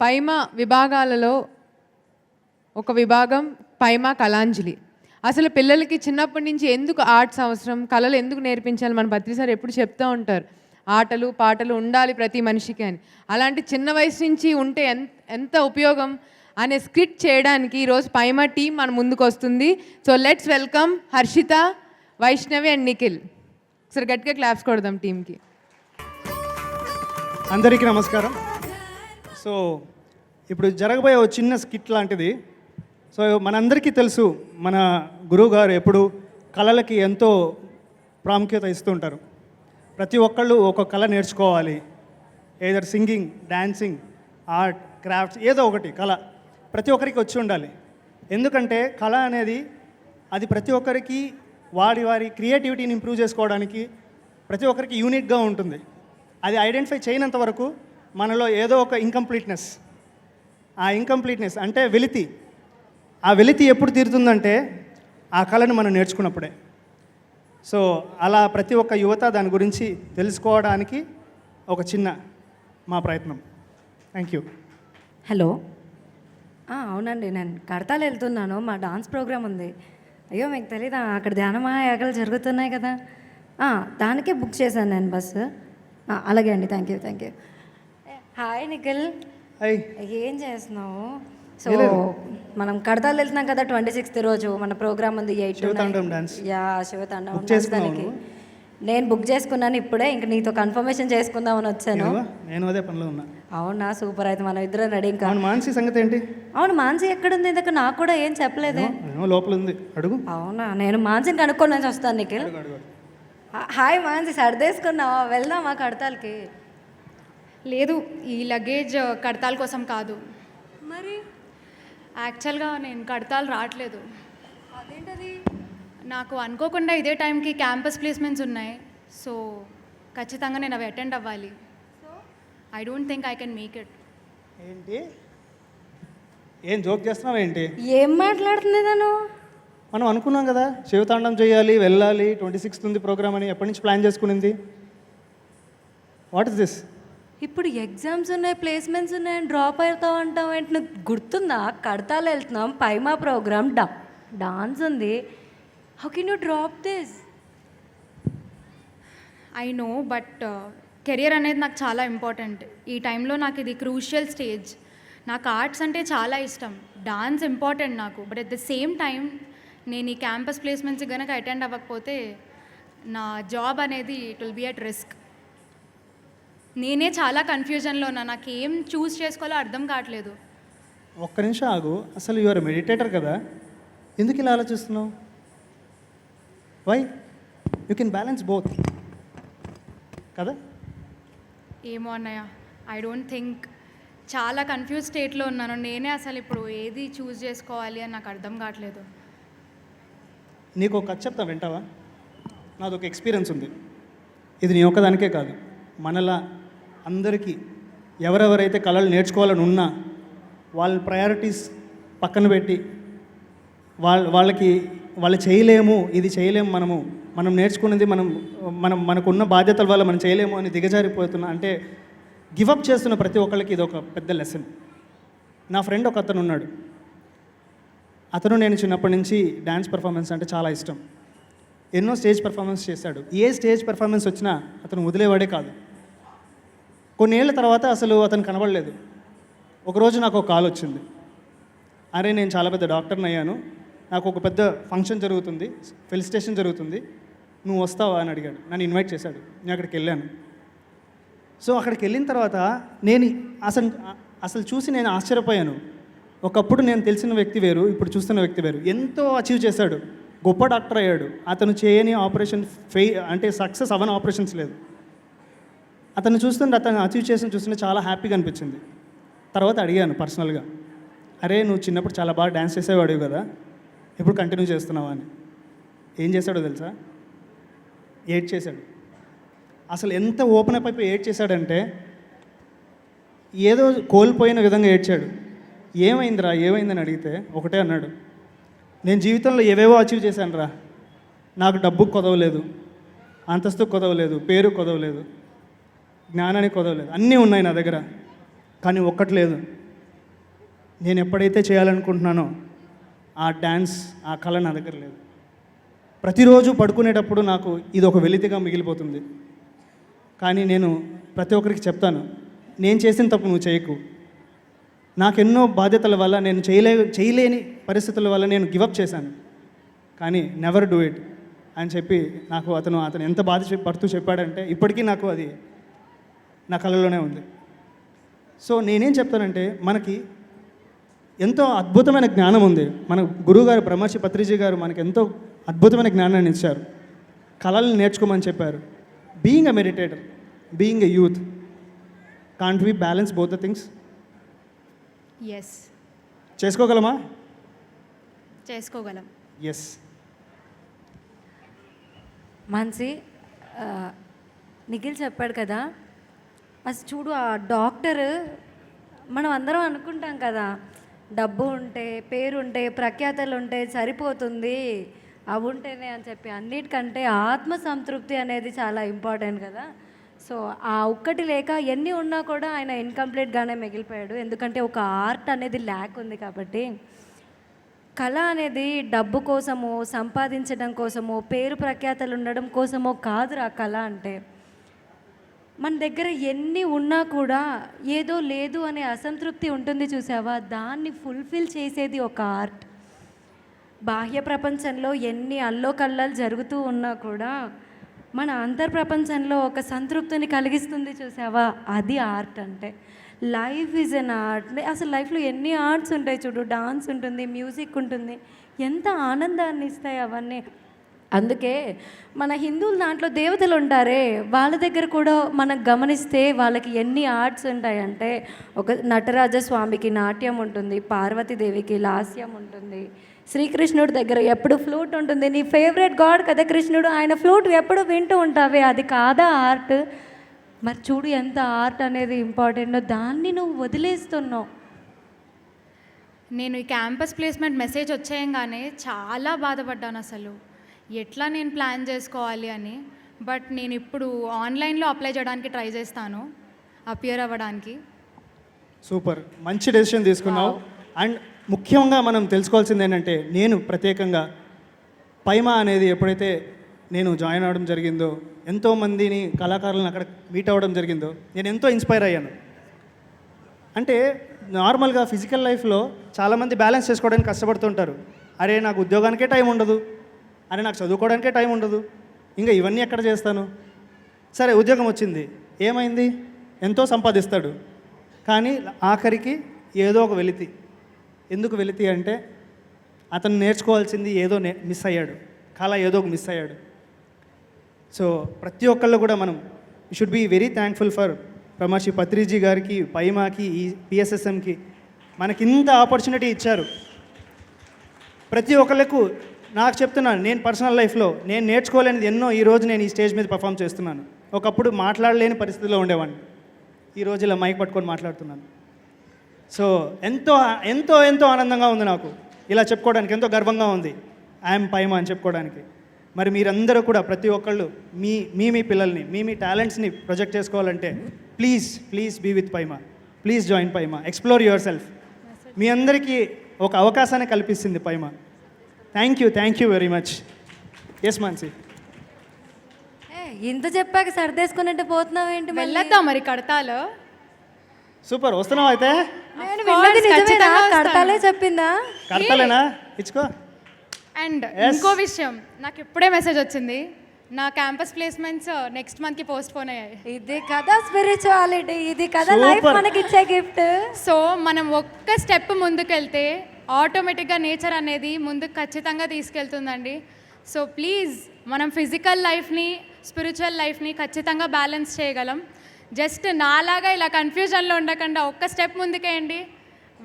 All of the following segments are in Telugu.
పైమ విభాగాలలో ఒక విభాగం పైమ కళాంజలి. అసలు పిల్లలకి చిన్నప్పటి నుంచి ఎందుకు ఆర్ట్స్ అవసరం? కళలు ఎందుకు నేర్పించాలి? మన పత్రి ఎప్పుడు చెప్తూ ఉంటారు. ఆటలు పాటలు ఉండాలి ప్రతి మనిషికి అని. అలాంటి చిన్న వయసు నుంచి ఉంటే ఎంత ఎంత ఉపయోగం అనే స్క్రిప్ట్ చేయడానికి ఈరోజు పైమ టీం మన ముందుకు వస్తుంది. So let's welcome Harshitha Vaishnavi and Nikhil. ఒకసారి గట్టిగా క్లాప్స్ కొడదాం టీంకి. అందరికీ నమస్కారం. సో ఇప్పుడు జరగబోయే ఒక చిన్న స్కిట్ లాంటిది. సో మనందరికీ తెలుసు మన గురువు గారు ఎప్పుడు కళలకి ఎంతో ప్రాముఖ్యత ఇస్తూ ఉంటారు. ప్రతి ఒక్కళ్ళు ఒక కళ నేర్చుకోవాలి. Either singing dancing art crafts ఏదో ఒకటి కళ. ప్రతి ఒక్కరికి వచ్చి ఉండాలి. ఎందుకంటే కళ అనేది అది ప్రతి ఒక్కరికి వారి వారి క్రియేటివిటీని ఇంప్రూవ్ చేసుకోవడానికి ప్రతి ఒక్కరికి యూనిక్గా ఉంటుంది. అది ఐడెంటిఫై చేయనంత వరకు మనలో ఏదో ఒక ఇన్కంప్లీట్నెస్ ఆ ఇన్కంప్లీట్నెస్ అంటే వెలితి. ఆ వెలితి ఎప్పుడు తీరుతుందంటే ఆ కళను మనం నేర్చుకున్నప్పుడే. సో అలా ప్రతి ఒక్క యువత దాని గురించి తెలుసుకోవడానికి ఒక చిన్న మా ప్రయత్నం. థ్యాంక్ యూ హలో ఆ, అవునండి. నేను కడతాలు వెళ్తున్నాను. మా డాన్స్ ప్రోగ్రామ్ ఉంది. అయ్యో మీకు తెలీదా? అక్కడ ధ్యానమా యాగలు జరుగుతున్నాయి కదా. ఆ, దానికే బుక్ చేశాను నేను బస్సు. అలాగే అండి. Thank you thank you hi Nikhil ఏం చేస్తున్నావు? సో మనం కడతాలు వెళ్తున్నాం కదా ట్వంటీ సిక్స్త్ రోజు మన ప్రోగ్రామ్ ఉంది ఎయిట్. యా శివతాండవం దానికి? నేను బుక్ చేసుకున్నాను ఇప్పుడే ఇంక నీతో కన్ఫర్మేషన్ చేసుకుందామని వచ్చాను. ఏమో, నేను అదే పనిలో ఉన్నా. అవునా సూపర్. అయితే మనం ఇద్దరం రెడీ ఇంకా. మానసి సంగతి ఏంటి? అవును మాన్సి ఎక్కడుంది? ఇందాక నాకు కూడా ఏం చెప్పలేదే. లోపల ఉంది. అడుగు. అవునా నేను మాన్సిని కనుక్కొని వస్తాను హా- హాయ్ మాన్సి సర్దేసుకున్నావా? వెళ్దామా కడతాలకి? లేదు ఈ లగేజ్ కడతాల కోసం కాదు. మరి? యాక్చువల్గా నేను కడతాలు రావట్లేదు. అదేంటది? నాకు అనుకోకుండా ఇదే టైంకి క్యాంపస్ ప్లేస్మెంట్స్ ఉన్నాయి. సో ఖచ్చితంగా నేను అవి అటెండ్ అవ్వాలి. I don't think I can make it ఏంటి? ఏం జోక్ చేస్తున్నావు ఏంటి? ఏం మాట్లాడుతుంది తను? మనం అనుకున్నాం కదా శివతాండం చేయాలి వెళ్ళాలి ట్వంటీ సిక్స్త్ ఉంది ప్రోగ్రామ్ అని ఎప్పటి నుంచి ప్లాన్ చేసుకునింది? వాట్ ఇస్ దిస్ ఇప్పుడు ఎగ్జామ్స్ ఉన్నాయి ప్లేస్మెంట్స్ ఉన్నాయి డ్రాప్ అవుతావు అంటావు ఏంటి? గుర్తుందా? కడతాలు వెళ్తున్నాం పైమా ప్రోగ్రామ్ డా డాన్స్ ఉంది. How can you drop this I know but career అనేది నాకు చాలా ఇంపార్టెంట్ ఈ టైంలో నాకు ఇది క్రూషియల్ స్టేజ్ నాకు ఆర్ట్స్ అంటే చాలా ఇష్టం. డాన్స్ ఇంపార్టెంట్ నాకు. But at the same time నేను ఈ క్యాంపస్ ప్లేస్మెంట్స్ కనుక అటెండ్ అవ్వకపోతే నా జాబ్ అనేది it will be at risk నేనే చాలా కన్ఫ్యూజన్లో ఉన్నా. నాకు ఏం చూస్ చేసుకోవాలో అర్థం కావట్లేదు. ఒక్క నిమిషం ఆగు. అసలు యువర్ మెడిటేటర్ కదా. ఎందుకు ఇలా ఆలోచిస్తున్నావు? Why you can balance both కదా? ఏమో అన్నయ్య. ఐ డోంట్ థింక్ చాలా కన్ఫ్యూజ్ స్టేట్లో ఉన్నాను. నేనే అసలు ఇప్పుడు ఏది చూస్ చేసుకోవాలి అని నాకు అర్థం కావట్లేదు. నీకు ఒక కథ చెప్తా వింటావా? నాది ఒక ఎక్స్పీరియన్స్ ఉంది. ఇది నీ ఒక్కదానికే కాదు. మనలా అందరికీ ఎవరెవరైతే కళలు నేర్చుకోవాలని ఉన్నా వాళ్ళ ప్రయారిటీస్ పక్కన పెట్టి వాళ్ళ వాళ్ళకి వాళ్ళు చేయలేము ఇది చేయలేము మనము మనం నేర్చుకున్నది మనం మనం మనకున్న బాధ్యతల వల్ల మనం చేయలేము అని దిగజారిపోతున్నా అంటే గివప్ చేస్తున్న ప్రతి ఒక్కళ్ళకి ఇది ఒక పెద్ద లెసన్ నా ఫ్రెండ్ ఒక అతను ఉన్నాడు. అతను నేను చిన్నప్పటి నుంచి డ్యాన్స్ పర్ఫార్మెన్స్ అంటే చాలా ఇష్టం. ఎన్నో స్టేజ్ పర్ఫార్మెన్స్ చేశాడు. ఏ స్టేజ్ పర్ఫార్మెన్స్ వచ్చినా అతను వదిలేవాడే కాదు. కొన్నేళ్ళ తర్వాత అసలు అతను కనబడలేదు. ఒకరోజు నాకు ఒక కాల్ వచ్చింది. అరే నేను చాలా పెద్ద డాక్టర్ని అయ్యాను. నాకు ఒక పెద్ద ఫంక్షన్ జరుగుతుంది. ఫెలిసిటేషన్ జరుగుతుంది. నువ్వు వస్తావా అని అడిగాడు. నన్ను ఇన్వైట్ చేశాడు. నేను అక్కడికి వెళ్ళాను. సో అక్కడికి వెళ్ళిన తర్వాత నేను అసలు అసలు చూసి నేను ఆశ్చర్యపోయాను. ఒకప్పుడు నేను తెలిసిన వ్యక్తి వేరు ఇప్పుడు చూస్తున్న వ్యక్తి వేరు. ఎంతో అచీవ్ చేశాడు. గొప్ప డాక్టర్ అయ్యాడు. అతను చేయని ఆపరేషన్ ఫెయి అంటే సక్సెస్ అవని ఆపరేషన్స్ లేదు. అతను చూస్తుంటే అతను అచీవ్ చేసిన చూస్తుంటే చాలా హ్యాపీగా అనిపించింది. తర్వాత అడిగాను పర్సనల్గా అరే నువ్వు చిన్నప్పుడు చాలా బాగా డ్యాన్స్ చేసేవాడు కదా ఇప్పుడు కంటిన్యూ చేస్తున్నావా అని. ఏం చేశాడో తెలుసా? ఏడ్ చేశాడు. అసలు ఎంత ఓపెన్ అప్ అయిపోయి ఏడ్ చేశాడంటే ఏదో కోల్పోయిన విధంగా ఏడ్చాడు. ఏమైందిరా ఏమైందని అడిగితే ఒకటే అన్నాడు నేను జీవితంలో ఏవేవో అచీవ్ చేశాను రా నాకు డబ్బు కొదవలేదు అంతస్తు కొదవలేదు పేరు కొదవలేదు. జ్ఞానానికి కొదవలేదు. అన్నీ ఉన్నాయి నా దగ్గర కానీ ఒక్కటి లేదు. నేను ఎప్పుడైతే చేయాలనుకుంటున్నానో ఆ డ్యాన్స్ ఆ కళ నా దగ్గర లేదు. ప్రతిరోజు పడుకునేటప్పుడు నాకు ఇది ఒక వెలితిగా మిగిలిపోతుంది. కానీ నేను ప్రతి ఒక్కరికి చెప్తాను నేను చేసిన తప్పు నువ్వు చేయకు. నాకెన్నో బాధ్యతల వల్ల నేను చేయలే చేయలేని పరిస్థితుల వల్ల నేను గివప్ చేశాను. కానీ నెవర్ డూ ఇట్ అని చెప్పి నాకు అతను అతను ఎంత బాధ పడుతూ చెప్పాడంటే ఇప్పటికీ నాకు అది నా కళలోనే ఉంది. సో నేనేం చెప్తానంటే మనకి ఎంతో అద్భుతమైన జ్ఞానం ఉంది. మన గురువుగారు బ్రహ్మర్షి పత్రిజీ గారు మనకి ఎంతో అద్భుతమైన జ్ఞానాన్ని ఇచ్చారు. కళలను నేర్చుకోమని చెప్పారు. Being a meditator being a youth can't we balance both the things yes చేసుకోగలమా? చేసుకోగలం. ఎస్ మాన్సి నిఖిల్ చెప్పాడు కదా అసలు చూడు ఆ డాక్టర్ మనం అందరం అనుకుంటాం కదా డబ్బు ఉంటే పేరు ఉంటే ప్రఖ్యాతలు ఉంటే సరిపోతుంది అవి ఉంటేనే అని చెప్పి. అన్నిటికంటే ఆత్మ సంతృప్తి అనేది చాలా ఇంపార్టెంట్ కదా. సో ఆ ఒక్కటి లేక ఎన్ని ఉన్నా కూడా ఆయన ఇన్కంప్లీట్గానే మిగిలిపోయాడు. ఎందుకంటే ఒక ఆర్ట్ అనేది ల్యాక్ ఉంది కాబట్టి. కళ అనేది డబ్బు కోసమో సంపాదించడం కోసమో పేరు ప్రఖ్యాతలు ఉండడం కోసమో కాదురా కళ అంటే. మన దగ్గర ఎన్ని ఉన్నా కూడా ఏదో లేదు అనే అసంతృప్తి ఉంటుంది చూసావా? దాన్ని ఫుల్ఫిల్ చేసేది ఒక ఆర్ట్ బాహ్య ప్రపంచంలో ఎన్ని అల్లో కల్లాలు జరుగుతూ ఉన్నా కూడా మన అంతర్ ప్రపంచంలో ఒక సంతృప్తిని కలిగిస్తుంది చూసావా? అది ఆర్ట్ అంటే. లైఫ్ ఈజ్ అన్ ఆర్ట్ అసలు లైఫ్లో ఎన్ని ఆర్ట్స్ ఉంటాయి చూడు? డాన్స్ ఉంటుంది మ్యూజిక్ ఉంటుంది. ఎంత ఆనందాన్ని ఇస్తాయి అవన్నీ. అందుకే మన హిందువుల దాంట్లో దేవతలు ఉంటారే వాళ్ళ దగ్గర కూడా మనం గమనిస్తే వాళ్ళకి ఎన్ని ఆర్ట్స్ ఉంటాయంటే ఒక నటరాజ స్వామికి నాట్యం ఉంటుంది పార్వతీదేవికి లాస్యం ఉంటుంది శ్రీకృష్ణుడి దగ్గర ఎప్పుడు ఫ్లూట్ ఉంటుంది నీ ఫేవరెట్ గాడ్ కదా కృష్ణుడు ఆయన ఫ్లూట్ ఎప్పుడు వింటూ ఉంటావే అది కాదా ఆర్ట్? మరి చూడు ఎంత ఆర్ట్ అనేది ఇంపార్టెంటో దాన్ని నువ్వు వదిలేస్తున్నావు. నేను ఈ క్యాంపస్ ప్లేస్మెంట్ మెసేజ్ వచ్చేయంగానే చాలా బాధపడ్డాను అసలు. ఎట్లా నేను ప్లాన్ చేసుకోవాలి అని బట్ నేను ఇప్పుడు ఆన్లైన్లో అప్లై చేయడానికి ట్రై చేస్తాను అపియర్ అవ్వడానికి. సూపర్. మంచి డెసిషన్ తీసుకున్నావు. అండ్ ముఖ్యంగా మనం తెలుసుకోవాల్సింది ఏంటంటే నేను ప్రత్యేకంగా పైమా అనేది ఎప్పుడైతే నేను జాయిన్ అవ్వడం జరిగిందో ఎంతో మందిని కళాకారులను అక్కడ మీట్ అవ్వడం జరిగిందో నేను ఎంతో ఇన్స్పైర్ అయ్యాను. అంటే నార్మల్గా ఫిజికల్ లైఫ్లో చాలామంది బ్యాలెన్స్ చేసుకోవడానికి కష్టపడుతుంటారు. అరే నాకు ఉద్యోగానికే టైం ఉండదు. అని నాకు చదువుకోవడానికే టైం ఉండదు. ఇంకా ఇవన్నీ ఎక్కడ చేస్తాను? సరే ఉద్యోగం వచ్చింది. ఏమైంది? ఎంతో సంపాదిస్తాడు. కానీ ఆఖరికి ఏదో ఒక వెలితి. ఎందుకు వెలితి అంటే అతను నేర్చుకోవాల్సింది ఏదో నే మిస్ అయ్యాడు. కళ ఏదో ఒక మిస్ అయ్యాడు. సో ప్రతి ఒక్కళ్ళు కూడా మనం should be very thankful for Brahmarshi Patriji గారికి పైమాకి ఈ పిఎస్ఎస్ఎంకి మనకి ఇంత ఆపర్చునిటీ ఇచ్చారు. ప్రతి ఒక్కళ్ళకు నాకు చెప్తున్నాను నేను పర్సనల్ లైఫ్లో నేను నేర్చుకోలేనిది ఎన్నో ఈ రోజు నేను ఈ స్టేజ్ మీద పర్ఫామ్ చేస్తున్నాను. ఒకప్పుడు మాట్లాడలేని పరిస్థితిలో ఉండేవాడిని. ఈ రోజు ఇలా మైక్ పట్టుకొని మాట్లాడుతున్నాను. సో ఎంతో ఎంతో ఎంతో ఆనందంగా ఉంది నాకు. ఇలా చెప్పుకోవడానికి ఎంతో గర్వంగా ఉంది. ఐఎమ్ పైమా అని చెప్పుకోవడానికి. మరి మీరందరూ కూడా ప్రతి ఒక్కళ్ళు మీ మీ మీ పిల్లల్ని మీ మీ టాలెంట్స్ని ప్రొజెక్ట్ చేసుకోవాలంటే please please be with Paima please join Paima explore yourself మీ అందరికీ ఒక అవకాశాన్ని కల్పిస్తుంది Paima thank you thank you very much yes Mansi ఏ, ఇంత చెప్పాక సర్దేసుకున్నట్టు పోతున్నావు ఏంటి? వెళ్ళొద్దాం మరి కడతాలో? సూపర్ వస్తున్నావు అయితే? నేను విన్నది నిజమేనా. కడతాలే చెప్పిందా? కడతలేనా? ఇచ్చుకో. అండ్. ఇంకో విషయం నాకు ఇప్పుడే మెసేజ్ వచ్చింది. నా క్యాంపస్ ప్లేస్మెంట్స్ నెక్స్ట్ మంత్కి పోస్ట్ పోన్ అయ్యాయి. ఇది కదా స్పిరిచువాలిటీ ఇది కదా లైఫ్. మనకి ఇచ్చే గిఫ్ట్ సో మనం ఒక్క స్టెప్ ముందుకెళ్తే ఆటోమేటిక్గా నేచర్ అనేది ముందుకు ఖచ్చితంగా తీసుకెళ్తుందండి. సో ప్లీజ్ మనం ఫిజికల్ లైఫ్ని స్పిరిచువల్ లైఫ్ని ఖచ్చితంగా బ్యాలెన్స్ చేయగలం. జస్ట్ నాలాగా ఇలా కన్ఫ్యూజన్లో ఉండకుండా ఒక్క స్టెప్ ముందుకేయండి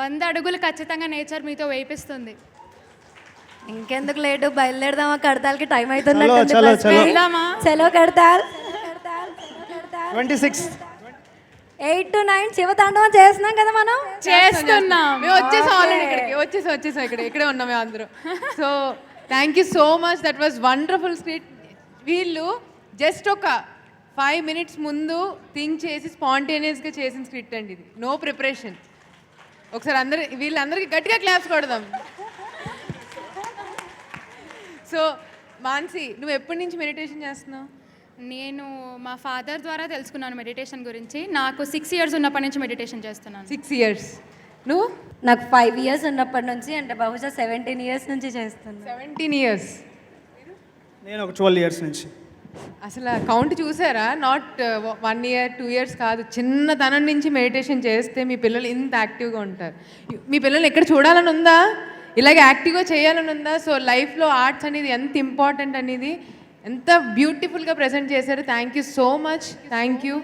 వంద అడుగులు ఖచ్చితంగా నేచర్ మీతో వేపిస్తుంది. ఇంకెందుకు లేటు? బయలుదేరదామా కడతాలకి టైం చలో, అవుతున్నట్టుంది చలో, బస్ చలో. కి. వెళ్దామా? చలో Kadthal. Twenty six. Eight to nine Shivatandavam చేస్తున్నాం కదా మనం? చేస్తున్నాం. మేము వచ్చేసాం ఆల్రెడీ ఇక్కడికి. వచ్చేసాం వచ్చేసాం ఇక్కడ. ఇక్కడే ఉన్నాం మేము అందరూ. So thank you so much that was wonderful script వీళ్ళు జస్ట్ ఒక ఫైవ్ మినిట్స్ ముందు థింక్ చేసి స్పాంటేనియస్గా చేసిన స్క్రిప్ట్ అండి ఇది. నో ప్రిపరేషన్ ఒకసారి అందరి వీళ్ళందరికీ గట్టిగా క్లాప్స్ కొడదాం. సో మాన్సి నువ్వు ఎప్పటి నుంచి మెడిటేషన్ చేస్తున్నావు? నేను మా ఫాదర్ ద్వారా తెలుసుకున్నాను మెడిటేషన్ గురించి. నాకు సిక్స్ ఇయర్స్ ఉన్నప్పటి నుంచి మెడిటేషన్ చేస్తున్నాను. సిక్స్ ఇయర్స్ నువ్వు? నాకు ఫైవ్ ఇయర్స్ ఉన్నప్పటి నుంచి అంటే బహుశా సెవెంటీన్ ఇయర్స్ నుంచి చేస్తున్నాను. సెవెంటీన్ ఇయర్స్ నేను ఒక ట్వెల్వ్ ఇయర్స్ నుంచి. అసలు కౌంట్ చూసారా? Not one year two years కాదు. చిన్నతనం నుంచి మెడిటేషన్ చేస్తే మీ పిల్లలు ఇంత యాక్టివ్గా ఉంటారు. మీ పిల్లలు ఎక్కడ చూడాలని ఉందా? ఇలాగ యాక్టివ్గా చేయాలని ఉందా? సో లైఫ్లో ఆర్ట్స్ అనేది ఎంత ఇంపార్టెంట్ అనేది ఎంత బ్యూటిఫుల్గా ప్రజెంట్ చేశారు. Thank you so much thank you